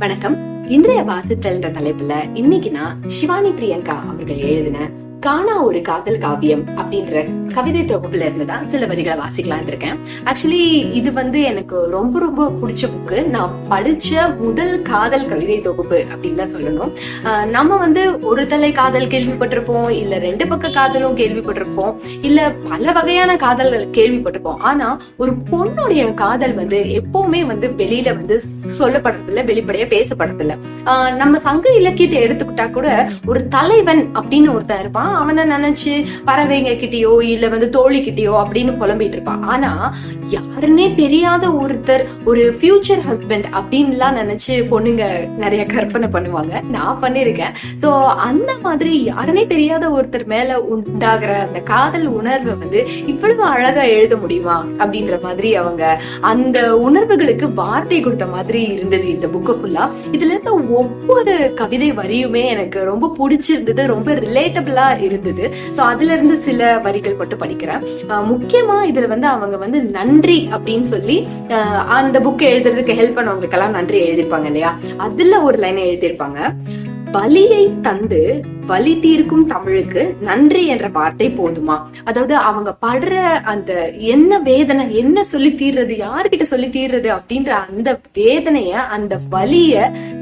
வணக்கம். இன்றைய வாசித்தல்ன்ற தலைப்புல இன்னைக்கு நான் சிவானி பிரியங்கா அவர்கள் எழுதின காணா ஒரு காதல் காவியம் அப்படின்ற கவிதை தொகுப்புல இருந்து தான் சில வரிகளை வாசிக்கலாம் இருக்கேன். ஆக்சுவலி இது வந்து எனக்கு ரொம்ப ரொம்ப பிடிச்ச புக்கு நான் படிச்ச முதல் காதல் கவிதை தொகுப்பு அப்படின்னு தான் சொல்லணும். ஆஹ் நம்ம வந்து ஒரு தலை காதல் கேள்விப்பட்டிருப்போம் இல்ல ரெண்டு பக்க காதலும் கேள்விப்பட்டிருப்போம் இல்ல பல வகையான காதல்கள் கேள்விப்பட்டிருப்போம். ஆனா ஒரு பொண்ணுடைய காதல் வந்து எப்பவுமே வந்து வெளியில வந்து சொல்லப்படுறதில்ல வெளிப்படையா பேசப்படுறதில்ல. ஆஹ் நம்ம சங்க இலக்கியத்தை எடுத்துக்கிட்டா கூட ஒரு தலைவன் அப்படின்னு ஒருத்தன் இருப்பான். அவனை நினைச்சு பறவைங்க கிட்டயோ இல்ல வந்து தோழி கிட்டயோ அப்படின்னு புலம்பிட்டு இருப்பான். ஆனா யாருன்னே தெரியாத ஒருத்தர் ஒரு ஃபியூச்சர் ஹஸ்பண்ட் அப்படின்லாம் நினைச்சு பொண்ணுங்க நிறைய கற்பனை பண்ணுவாங்க. நான் பண்ணிருக்கேன் சோ அந்த மாதிரி யாருன்னே தெரியாத ஒருத்தர் மேல உண்டாகிற அந்த காதல் உணர்வை வந்து இவ்வளவு அழகா எழுத முடியுமா? அப்படின்ற மாதிரி அவங்க அந்த உணர்வுகளுக்கு வார்த்தை கொடுத்த மாதிரி இருந்தது இந்த புக்கு ஃபுல்லா இதுல இருந்த ஒவ்வொரு கவிதை வரியுமே எனக்கு ரொம்ப பிடிச்சிருந்தது ரொம்ப ரிலேட்டபிளா இருந்தது. ஸோ அதுல இருந்து சில வரிகள் மட்டும் படிக்கிறேன். முக்கியமா இதுல வந்து அவங்க வந்து நன்றி அப்படின்னு சொல்லி அந்த புக் எழுதுறதுக்கு ஹெல்ப் பண்ணவங்களுக்கு எல்லாம் நன்றி எழுதியிருப்பாங்க இல்லையா? அதுல ஒரு லைனை எழுதியிருப்பாங்க. வலியை தந்து வலி தீர்க்கும் தமிழுக்கு நன்றி என்ற வார்த்தை போதுமா? அதாவது அவங்க படுற அந்த என்ன வேதனை என்ன சொல்லி தீர்றது யாருக்கிட்ட சொல்லி தீர்றது அப்படின்ற அந்த வேதனைய அந்த வலிய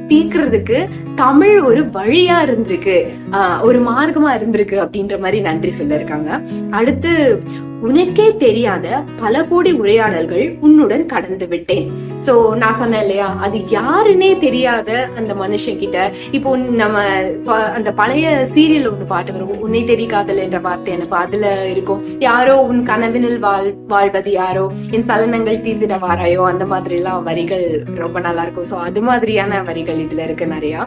தீர்க்கறதுக்கு தமிழ் ஒரு வழியா இருந்திருக்கு. ஆஹ் ஒரு மார்க்கமா இருந்திருக்கு அப்படின்ற மாதிரி நன்றி சொல்லிருக்காங்க அடுத்து உனக்கே தெரியாத பல கோடி உரையாடல்கள் உன்னுடன் கடந்து விட்டேன். சோ நான் சொன்னேன் இல்லையா? அது யாருன்னே தெரியாத அந்த மனுஷன் கிட்ட இப்போ நம்ம அந்த பழைய சீரியல் ஒண்ணு பாட்டு வரும். உன்னை தெரியாதல் என்ற வார்த்தை எனக்கு அதுல இருக்கும். யாரோ உன் கனவினில் வாழ் வாழ்வது யாரோ என் சலனங்கள் தீர்ந்திட வாராயோ அந்த மாதிரி எல்லாம் வரிகள் ரொம்ப நல்லா இருக்கும். சோ அது மாதிரியான வரிகள் இதுல இருக்கு நிறையா.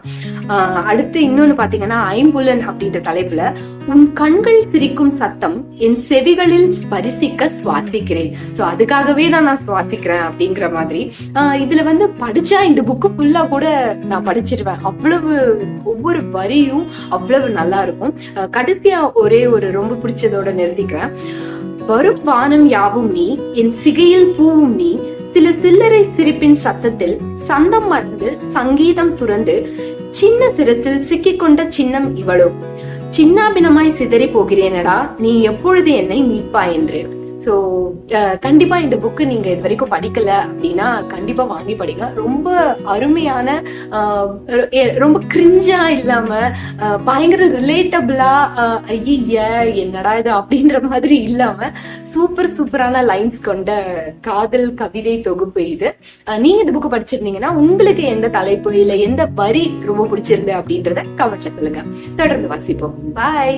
ஆஹ் அடுத்து இன்னொன்னு பாத்தீங்கன்னா ஐம்புலன் அப்படின்ற தலைப்புல உன் கண்கள் சிரிக்கும் சத்தம் என் செவிகளில் ஸ்பரிசிக்க சுவாசிக்கிறேன். சோ அதுக்காகவே தான் நான் சுவாசிக்கிறேன் அப்படிங்கிற மாதிரி. இதுல வந்து படிச்சா இந்த புக்கு ஃபுல்லா கூட நான் படிச்சிருவேன். அவ்வளவு ஒவ்வொரு வரியும் அவ்வளவு நல்லா இருக்கும். கடைசியா ஒரே ஒரு ரொம்ப பிடிச்சதோட நிறுத்திக்கிறேன். வரும் வானம் யாவும் நீ என் சிகையில் பூவும் நீ சில சில்லறை சிரிப்பின் சத்தத்தில் சந்தம் மறந்து சங்கீதம் துறந்து சின்ன சிரத்தில் சிக்கிக்கொண்ட சின்னம் இவளோ. சின்னாபினமாய் சிதறி போகிறேனடா நீ எப்பொழுது என்னை மீட்பா என்று. சோ கண்டிப்பா இந்த புக்கு நீங்க இது வரைக்கும் படிக்கல அப்படின்னா கண்டிப்பா வாங்கி படிங்க. ரொம்ப அருமையான ஆஹ் ரொம்ப கிரிஞ்சா இல்லாம பயங்கர ரிலேட்டபிளா ஐய என்னடா இது அப்படின்ற மாதிரி இல்லாம சூப்பர் சூப்பரான லைன்ஸ் கொண்ட காதல் கவிதை தொகுப்பு இது. ஆஹ் நீங்க இந்த புக்கு படிச்சிருந்தீங்கன்னா உங்களுக்கு எந்த தலைப்பு இல்ல எந்த வரி ரொம்ப பிடிச்சிருந்து அப்படின்றத கமெண்ட்ல சொல்லுங்க. தொடர்ந்து வாசிப்போம். பாய்